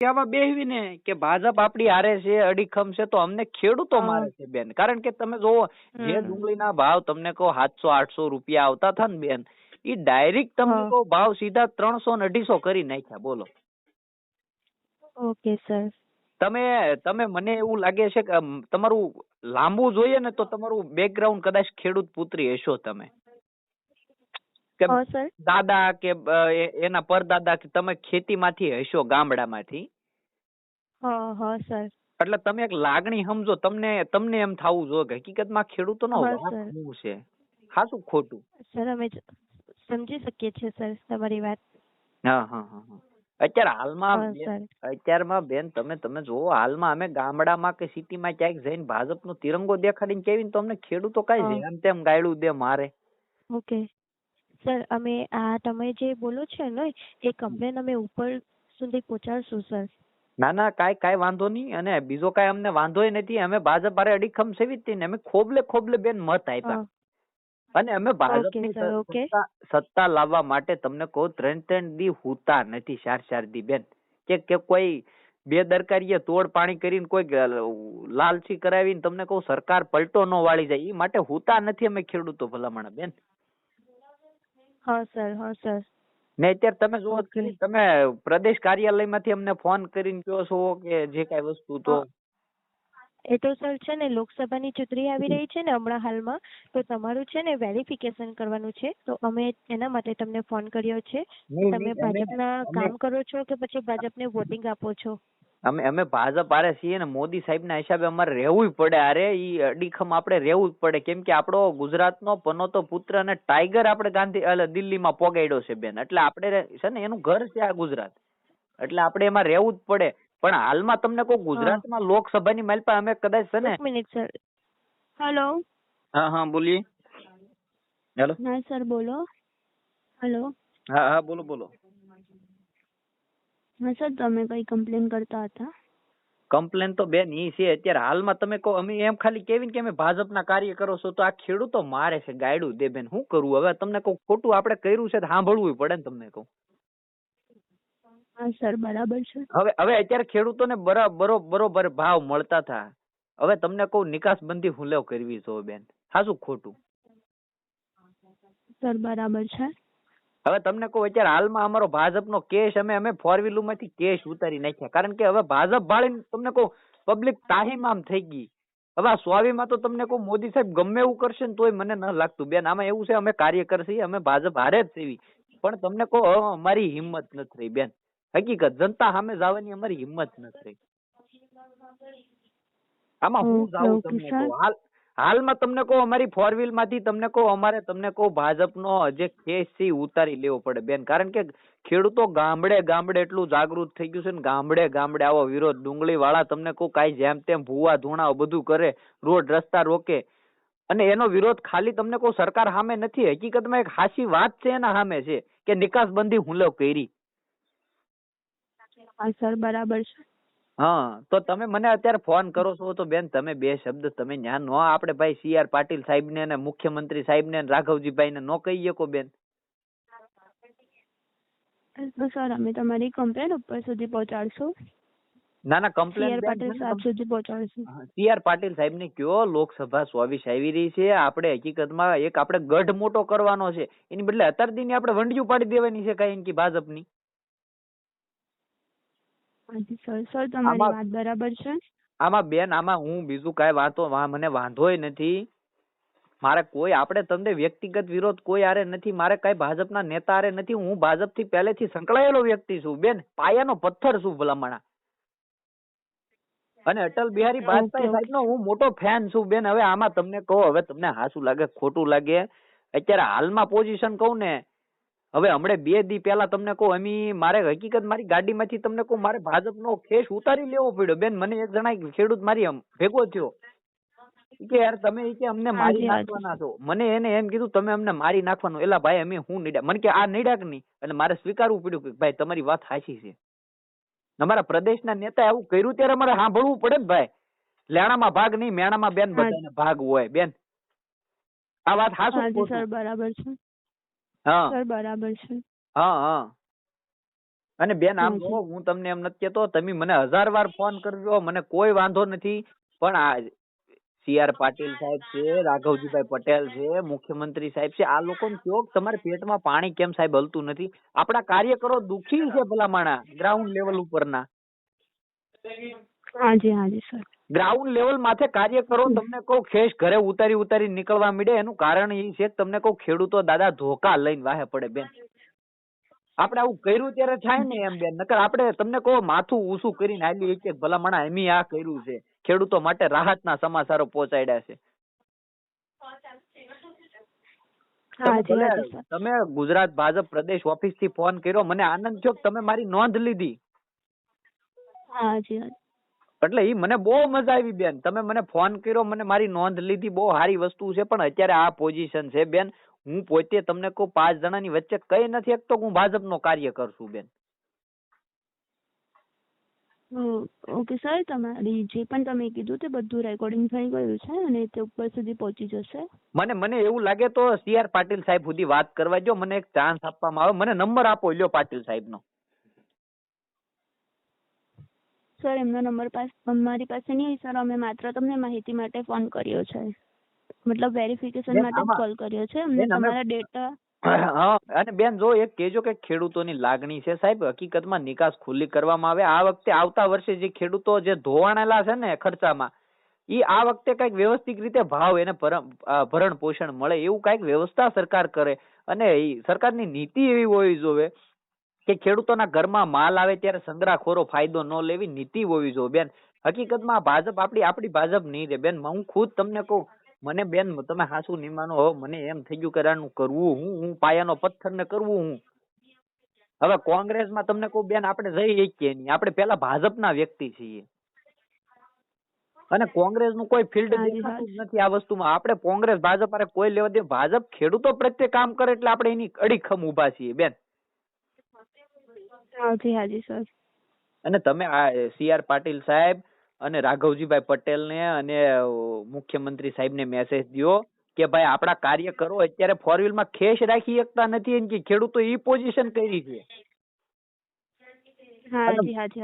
કહેવા બેહવી ને કે ભાજપ આપડી હારે છે અડીખમ છે તો અમને ખેડૂતો મારે છે બેન. કારણ કે તમે જોવો જે. ડુંગળીના ભાવ તમને કહો સાતસો આઠસો રૂપિયા આવતા હતા ને બેન એ ડાયરેક્ટ તમને કહો ભાવ સીધા ત્રણસો ને અઢીસો કરી નાખ્યા. બોલો. Okay sir. તમે તમે મને એવું લાગે છે કે તમારું લાંબુ જોઈએ ને તો તમારું બેકગ્રાઉન્ડ કદાચ ખેડૂત પુત્રી હશો તમે. કે દાદા કે એના પરદાદા કે તમે ખેતીમાંથી હશો ગામડામાંથી? હા સર એટલે તમે એક લાગણી સમજો તમને તમને એમ થવું જો કે હકીકતમાં ખેડૂતોનો શું છે? સાચું ખોટું? સર અમે સમજી શકીએ છીએ સર તમારી વાત. હા હા હા. અત્યારે હાલમાં અત્યારમાં બેન તમે તમે જોવો હાલમાં અમે ગામડામાં કે સિટીમાં ક્યાંક જઈને ભાજપનો તિરંગો દેખાડીને કેવી તો અમને ખેડૂતો કઈ કાંઈ જેમ તેમ ગાયડું દે મારે. ઓકે સર અમે આ તમે જે બોલો છો ને એ કમ્પ્લેન અમે ઉપર સુધી પહોંચાડશું સર. ના ના કાંઈ કાંઈ વાંધો નહીં. અને બીજો કાંઈ અમને વાંધોય નથી. અમે ભાજપ હારે અડીખમ સેવી જ ને અમે ખોબલે ખોબલે બેન મત આપ્યા. અને અમે ભાજપની. સત્તા લાવવા માટે તમને કહું ત્રણ ત્રણ દી હુતા નથી ચાર ચાર દી બેન. કે કે કોઈ બેદરકારીએ તોડ પાણી કરીને કોઈ લાલચી કરાવીને તમને કહું સરકાર પલટો ન વાળી જાય. એ માટે હુતા નથી અમે ખેડૂતો ભલામણ બેન. હા સર હા સર. ને અત્યારે તમે જુઓ ખરી, તમે પ્રદેશ કાર્યાલયમાંથી અમને ફોન કરીને કહો છો કે જે કાંઈ વસ્તુ તો એ તો સર છે ને લોકસભાની ચૂંટણી આવી રહી છે ને હમણાં હાલમાં તો તમારું છે ને વેરિફિકેશન કરવાનું છે તો અમે એના માટે તમને ફોન કર્યો છે. તમે ભાજપના કામ કરો છો કે પછી ભાજપને વોટિંગ આપો છો? અમે અમે ભાજપ આરે છીએ ને મોદી સાહેબના હિસાબે અમારે રહેવું પડે. અરે ઈ અડીખમ આપણે રહેવું જ પડે. કેમ કે આપણો ગુજરાતનો પનોતો પુત્ર અને ટાઈગર આપણે ગાંધી એટલે દિલ્હીમાં પોગાડ્યો છે બેન. એટલે આપણે છે ને એનું ઘર છે આ ગુજરાત. એટલે આપણે એમાં રહેવું જ પડે. પણ હાલમાં તમને કહું ગુજરાતમાં લોકસભાની માલપા અમે કદાચ છે ને મિનિટ સર. હેલો? હા હા બોલીએ. હેલો? હા સર બોલો. હેલો? હા હા બોલો બોલો. હા સર તમે કઈ કમ્પ્લેન કરતા હતા. કમ્પ્લેન તો બેન ઈ છે અત્યારે હાલમાં તમે કહો અમે એમ ખાલી કેવી કે અમે ભાજપના કાર્યકરો છો તો આ ખેડૂતો મારે છે ગાયડું દે બેન શું કરવું? હવે તમને કહું ખોટું આપણે કર્યું છે સાંભળવું પડે ને તમને કહું. હા સર બરાબર છે. હવે હવે અત્યારે ખેડૂતોને બરાબર બરોબર ભાવ મળતા હતા. હવે તમને કહું નિકાસબંધી હુલેવ કરવી છો બેન. સાચું ખોટું. સર બરાબર છે. હવે તમને કહું અત્યારે હાલમાં અમારો ભાજપનો કેસ અમે અમે ફોરમાંથી કેસ ઉતારી નાખ્યા. કારણ કે હવે ભાજપ ભાળીને તમને કહું પબ્લિક તાહીમામ થઈ ગઈ. હવે આ સ્વામીમાં તો તમને કહું મોદી સાહેબ ગમે એવું કરશે ને તોય મને ન લાગતું. બેન આમાં એવું છે અમે કાર્ય કરશી અમે ભાજપ હારે જ છીએ પણ તમને કહો અમારી હિંમત નથી રહી બેન. હકીકત જનતા સામે જવાની અમારી હિંમત નથી રહી આમાં હું જાઉં તમને હાલ હાલમાં તમને કહું, અમારી ફોર વ્હીલમાંથી તમને કહું, અમારે તમને કહું, ભાજપનો જે કેસ છે ઉતારી લેવો પડે બેન. કારણ કે ખેડૂતો ગામડે ગામડે એટલું જાગૃત થઈ ગયું છે ને, ગામડે ગામડે આવો વિરોધ ડુંગળી વાળા તમને કહું, કાંઈ જેમ તેમ ભૂવા ધૂણા બધું કરે, રોડ રસ્તા રોકે. અને એનો વિરોધ ખાલી તમને કહું, સરકાર સામે નથી. હકીકતમાં એક હાસી વાત છે એના સામે છે કે નિકાસબંધી હુમલો કરી. હા, સર, બરાબર છે. હા તો તમે મને અત્યારે ફોન કરો છો તો બેન તમે બે શબ્દ તમે ન્યા નો આપણે ભાઈ સી આર પાટીલ સાહેબ ને અને મુખ્યમંત્રી સાહેબ ને રાઘવજીભાઈ ને નો કહી શકો બેન. સર અમે તમારી કમ્પ્લેન ઉપર સુધી પહોંચાડશું. ના ના સી પાટીલ સાહેબ કમ્પ્લેન સુધી પહોંચાડશું. સી આર પાટીલ સાહેબ ને કયો લોકસભા ચોવીસ આવી રહી છે આપણે હકીકતમાં એક આપણે ગઢ મોટો કરવાનો છે. એની બદલે અત્યાર દીની આપણે વંડિયું પાડી દેવાની છે કઈ એનકી ભાજપની. હાજી સર સર તમારી આમાં- વાત બરાબર છે? આમાં બેન આમાં હું બીજું કાંઈ વાતો મને વાંધોય નથી. મારે કોઈ આપણે તમને વ્યક્તિગત વિરોધ કોઈ આરે નથી. મારે કઈ ભાજપના નેતા આરે નથી. હું ભાજપથી પહેલેથી સંકળાયેલો વ્યક્તિ છું. બેન પાયાનો પથ્થર છું ભલામણા. અને અટલ બિહારી વાજપેયી સાહેબનો હું મોટો ફેન છું. બેન હવે આમાં તમને કહો હવે તમને હાસું લાગે ખોટું લાગે. અત્યારે હાલમાં પોઝિશન કહું ને હવે હમણે બે દી પહેલા તમને કહું અમી મારે હકીકત મારી ગાડીમાંથી તમને કહું મારે ભાજપનો ખેસ ઉતારી લેવો પડ્યો. બેન મને એક જણા ખેડૂત મારી ભેગો થયો. કે યાર તમે કે અમને મારી. નાખવાના છો. મને એને એમ કીધું તમે અમને મારી નાખવાનું. એલા ભાઈ અમે હું નીડ્યા મને કે આ નીડ્યા કે નહીં. એટલે મારે સ્વીકારવું પડ્યું કે ભાઈ તમારી વાત સાચી છે. અમારા પ્રદેશના નેતા એવું કર્યું ત્યારે અમારે સાંભળવું પડે ને ભાઈ. લેણામાં ભાગ નહીં મેણામાં બેન. બધાને ભાગ હોય. બેન આ વાત સાચું? સર બરાબર છે. હા. બરાબર છે. હા હા. અને બેન આમ જો હું તમને એમ નથી કેતો તમે મને હજાર વાર ફોન કરજો મને કોઈ વાંધો નથી પણ આ સી આર પાટીલ સાહેબ છે રાઘવજીભાઈ પટેલ છે મુખ્યમંત્રી સાહેબ છે આ લોકો કયો તમારા તમારે પેટમાં પાણી કેમ સાહેબ હલતું નથી? આપણા કાર્યકરો દુખી છે ભલા માણા ગ્રાઉન્ડ લેવલ ઉપરના. હાજી હાજી સર. ગ્રાઉન્ડ લેવલ માથે કાર્ય કરો તમને કહું ખેસ ઘરે ઉતારી ઉતારી નીકળવા મળે એનું કારણ એ છે કે તમને કહું ખેડૂતો દાદા ધોકા લઈને વાહે પડે બેન. આપણે આવું કર્યું ત્યારે થાય ને એમ બેન નકર આપણે તમને કહો માથું ઊંચું કરીને આલી એક એક ભલામણા એમી આ કર્યું છે. ખેડૂતો માટે રાહતના સમાચારો પહોંચાડ્યા છે. તમે ગુજરાત ભાજપ પ્રદેશ ઓફિસથી ફોન કર્યો મને આનંદ થયો કે તમે મારી નોંધ લીધી. હાજી એટલે એ મને બહુ મજા આવી બેન. તમે મને ફોન કર્યો મને મારી નોંધ લીધી બહુ સારી વસ્તુ છે પણ અત્યારે આ પોઝિશન છે બેન. હું પોતે તમને કહું પાંચ જણાની વચ્ચે કઈ નથી શકતો હું ભાજપનો કાર્ય કરશું બેન. ઓકે સર તમારી જે પણ તમે કીધું તે બધું રેકોર્ડિંગ થઈ ગયું છે અને તે ઉપર સુધી પહોંચી જશે? મને મને એવું લાગે તો સી આર પાટીલ સાહેબ સુધી વાત કરવા જો મને એક ચાન્સ આપવામાં આવે. મને નંબર આપો લ્યો પાટીલ સાહેબનો. સર એમનો નંબર પાસ મારી પાસે નહીં સર. અમે માત્ર તમને માહિતી માટે ફોન કર્યો છે. મતલબ વેરિફિકેશન માટે કોલ કર્યો છે. અમને તમારા ડેટા હા અને બેન જો એક કેજો કે ખેડૂતોની લાગણી છે સાહેબ હકીકતમાં નિકાસ ખુલ્લી કરવામાં આવે. આ વખતે આવતા વર્ષે જે ખેડૂતો જે ધોવાણેલા છે ને ખર્ચામાં ઈ આ વખતે કંઈક વ્યવસ્થિત રીતે ભાવ એને ભરણ ભરણ પોષણ મળે. એવું કંઈક વ્યવસ્થા સરકાર કરે. અને સરકારની નીતિ એવી હોવી જોવે કે ખેડૂતોના ઘરમાં માલ આવે ત્યારે સંગ્રહખોરો ફાયદો ન લેવી નીતિ હોવી જોઈએ. બેન હકીકતમાં ભાજપ આપણી આપડી ભાજપ નહીં રે. બેન હું ખુદ તમને કહું મને બેન તમે હાસુ નહીં માનો. હવે મને એમ થઈ ગયું કે આનું કરવું હું હું પાયાનો પથ્થર ને કરવું હું. હવે કોંગ્રેસમાં તમને કહું બેન આપણે જઈ શકીએ નહીં. આપણે પેલા ભાજપના વ્યક્તિ છીએ. અને કોંગ્રેસનું કોઈ ફિલ્ડ નથી આ વસ્તુમાં. આપણે કોંગ્રેસ ભાજપ કોઈ લેવા દે ભાજપ ખેડૂતો પ્રત્યે કામ કરે એટલે આપણે એની અડીખમ ઊભા છીએ. બેન હાજી હાજી સર. અને તમે આ સી આર પાટીલ સાહેબ અને રાઘવજીભાઈ પટેલને અને મુખ્યમંત્રી સાહેબને મેસેજ દ્યો કે ભાઈ આપણા કાર્યકરો અત્યારે ફોરમાં ખેસ રાખી શકતા નથી એમ કે ખેડૂતો ઈ પોઝિશન કરી છે.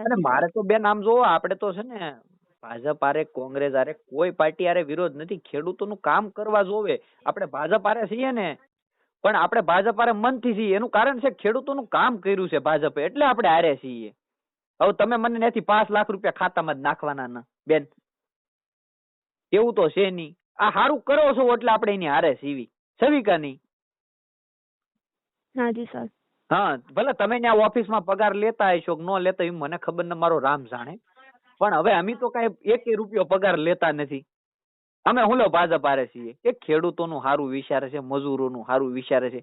અને મારે તો બેન આમ જોવો આપણે તો છે ને ભાજપ આરે કોંગ્રેસ આરે કોઈ પાર્ટી આરે વિરોધ નથી. ખેડૂતોનું કામ કરવા જોવે. આપણે ભાજપ આરે છીએ ને પણ આપણે ભાજપ આરે મનથી છીએ. એનું કારણ છે ખેડૂતોનું કામ કર્યું છે ભાજપે. એટલે આપણે હારે છીએ. હવે તમે મને ત્યાંથી પાંચ લાખ રૂપિયા ખાતામાં જ નાખવાના ના. બેન એવું તો છે નહીં. આ સારું કરો છો એટલે આપણે એની હારે સીવી. સવિકા નહીં? હાજી સર. હા ભલે તમે ત્યાં ઓફિસમાં પગાર લેતા હશો કે ન લેતા એ મને ખબર ન મારો રામ જાણે. પણ હવે અમે તો કાંઈ એક રૂપિયો પગાર લેતા નથી. અમે હું લો ભાજપ હારે છીએ? એ ખેડૂતોનું સારું વિચારે છે મજૂરોનું સારું વિચારે છે.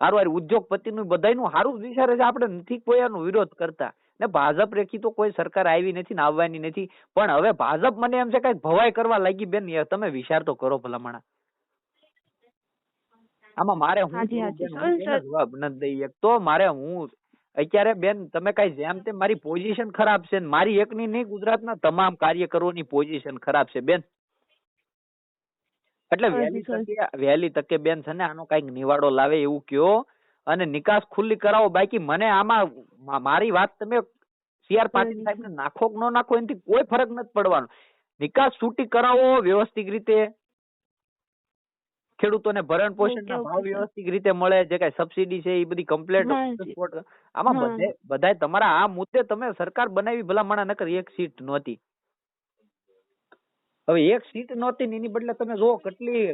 સારું હારું ઉદ્યોગપતિનું બધાનું સારું વિચારે છે. આપણે નથી કોઈનો વિરોધ કરતા. ને ભાજપ રેખી તો કોઈ સરકાર આવી નથી ને આવવાની નથી. પણ હવે ભાજપ મને એમ છે કઈ ભવાઈ કરવા લાગી બેન તમે વિચાર તો કરો ભલામણા. આમાં મારે હું એને જવાબ નથી દઈ તો મારે હું અત્યારે બેન તમે કઈ જેમ તેમ મારી પોઝિશન ખરાબ છે ને મારી એકની નહીં ગુજરાતના તમામ કાર્યકરોની પોઝિશન ખરાબ છે. બેન એટલે વહેલી તકે વહેલી તકે બેન છે ને આનો કંઈક નિવાડો લાવે એવું કયો. અને નિકાસ ખુલ્લી કરાવો. બાકી મને આમાં મારી વાત તમે સીઆર પાટીલ સાહેબ ને નાખો કે ન નાખો એનાથી કોઈ ફરક નથી પડવાનો. નિકાસ છૂટી કરાવો વ્યવસ્થિત રીતે. ખેડૂતોને ભરણ પોષણ ના ભાવ વ્યવસ્થિત રીતે મળે જે કઈ સબસિડી છે એ બધી કમ્પ્લેટ આમાં. બધે બધાય તમારા આ મુદ્દે તમે સરકાર બનાવી ભલા મણા નકર એક સીટ નહોતી. હવે એક સીટ નહોતી ને એની બદલે તમે જુઓ કેટલી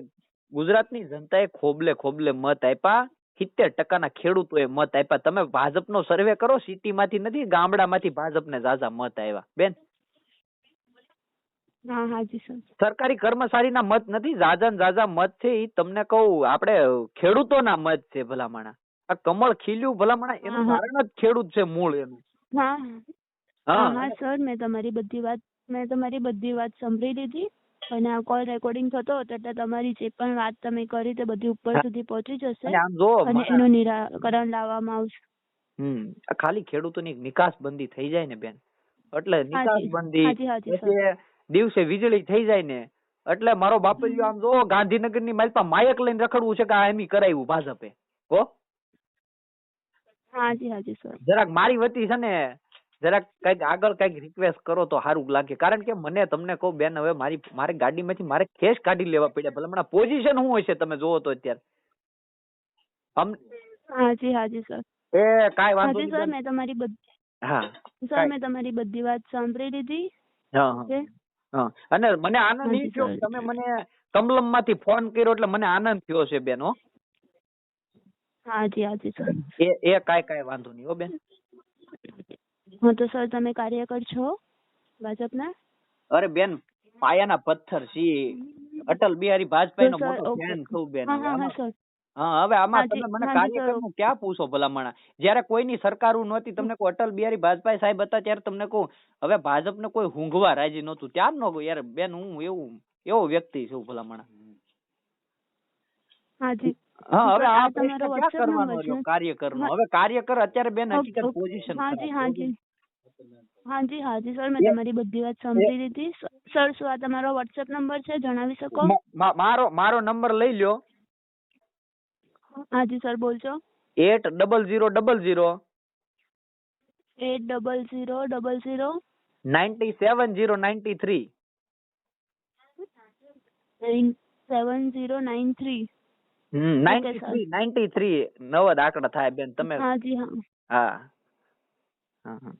ગુજરાતની જનતાએ ખોબલે ખોબલે મત આપ્યા. સિત્તેર ટકાના ખેડૂતોએ મત આપ્યા. તમે ભાજપનો સર્વે કરો સિટીમાંથી નથી ગામડામાંથી ભાજપને ઝાઝા મત આવ્યા બેન. સરકારી કર્મચારીના મત નથી ઝાઝા ને ઝાઝા મત છે એ તમને કહું આપણે ખેડૂતોના મત છે ભલામણા. આ કમળ ખીલ્યું ભલામણા એનું. કારણ જ ખેડૂત છે મૂળ એનું. હા હા સર મેં તમારી બધી વાત મેં તમારી બધી વાત સાંભળી લીધી અને આ કોલ રેકોર્ડિંગ થતો હતો એટલે તમારી જે પણ વાત તમે કરી તે બધી ઉપર સુધી પહોંચી જશે અને એનું નિરાકરણ લાવવામાં આવશે. હમ ખાલી ખેડૂતોની નિકાસ બંધી થઈ જાય ને બેન. એટલે નિકાસ બંધી દિવસે વીજળી થઈ જાય ને એટલે મારો બાપુજી આમ જો ગાંધીનગરની માલપા માયક લઈને રખડવું છે કે આ એમી કરાવ્યું ભાજપે. કો હાજી હાજી સર. જરાક મારી વતી છે ને જરાક કંઈક આગળ કંઈક રિક્વેસ્ટ કરો તો સારું લાગે. કારણ કે મને તમને કહું બેન હવે મારી મારે ગાડીમાંથી મારે કેશ કાઢી લેવા પડ્યા. ભલે હમણાં પોઝિશન શું હશે તમે જોવો તો અત્યારે. અમ હાજી હાજી સર એ કાઈ વાંધો નહીં સર મેં તમારી બધી હા સર મેં તમારી બધી વાત સાંભળી લીધી. હા હા. અને મને આનંદ થયો તમે મને કમલમમાંથી ફોન કર્યો એટલે મને આનંદ થયો છે બેન હો. હાજી હાજી સર એ એ કાઈ કાઈ વાંધો નહીં હો બેન. હા તો સર તમે કાર્યકર છો ભાજપના? અરે બેન પાયાના પથ્થર છીએ અટલ બિહારી વાજપેયી નો મોટો ફેન છું બેન હા હવે હા આમાં- સર. હા હવે આમાં તમે મને સર. ક્યાં પૂછો ભલામણા? જ્યારે કોઈની સરકારું નહોતી તમને કોઈ અટલ બિહારી વાજપેયી સાહેબ હતા ત્યારે તમને કહું હવે ભાજપને કોઈ હુંઘવા રાજી નહોતું. ત્યાર નો યાર બેન હું એવું એવો વ્યક્તિ છું ભલામણા. હાજી હા હવે આ પ્રશ્ન ક્યાં કરવાનો કાર્યકર રહ્યો? કાર્યકરનો. હવે કાર્યકર અત્યારે બેન હકીકત. પોઝિશન હાજી હાજી હાજી હાજી સર મેં એ- તમારી બધી વાત સાંભળી લીધી સ- સર શું આ તમારો વોટ્સએપ નંબર છે જણાવી શકો મારો મારો નંબર લઈ લ્યો હાજી સર બોલજો eight double zero double zero eight double zero double zero ninety seven zero ninety three nine seven zero nine three hmm ninety sir. Three ninety three નવ જ આંકડા થાય બેન તમે હાજી હા હા હા હા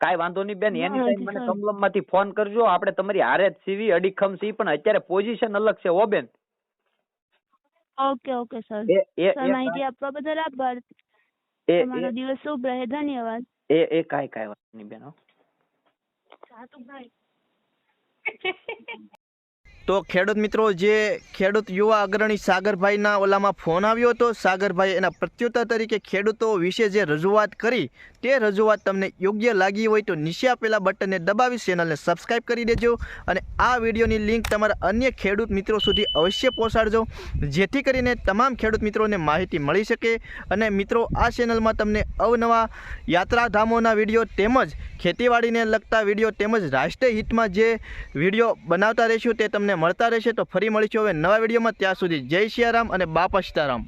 કાંઈ વાંધો નહીં બેન એની ટાઈમ મને કમલમમાંથી ફોન કરજો. આપણે તમારી હારે જ સીવી અડીખમ સી પણ અત્યારે પોઝિશન અલગ છે હો બેન. Okay okay sir. માહિતી આપવા બદલ આભાર. એ તમારો દિવસ શુભ રહે ધન્યવાદ. એ એ કાઈ કાઈ વાત નહીં બેન હો. તો ખેડૂત મિત્રો, જે ખેડૂત યુવા અગ્રણી સાગરભાઈના ઓલામાં ફોન આવ્યો હતો સાગરભાઈ એના પ્રત્યુત્તર તરીકે ખેડૂતો વિશે જે રજૂઆત કરી, તે રજૂઆત તમને યોગ્ય લાગી હોય તો નીચે આપેલા બટનને દબાવી ચેનલને સબસ્ક્રાઈબ કરી દેજો અને આ વિડીયોની લિંક તમારા અન્ય ખેડૂત મિત્રો સુધી અવશ્ય પહોંચાડજો, જેથી કરીને તમામ ખેડૂત મિત્રોને માહિતી મળી શકે અને મિત્રો, આ ચેનલમાં તમને અવનવા યાત્રાધામોના વીડિયો તેમજ ખેતીવાડીને લગતા વીડિયો તેમજ રાષ્ટ્રીય હિતમાં જે વીડિયો બનાવતા રહીશું તે તમને મળતા રહેશે તો ફરી મળીશું હવે નવા વિડીયોમાં. ત્યાં સુધી જય સિયારામ અને બાપા સીતારામ.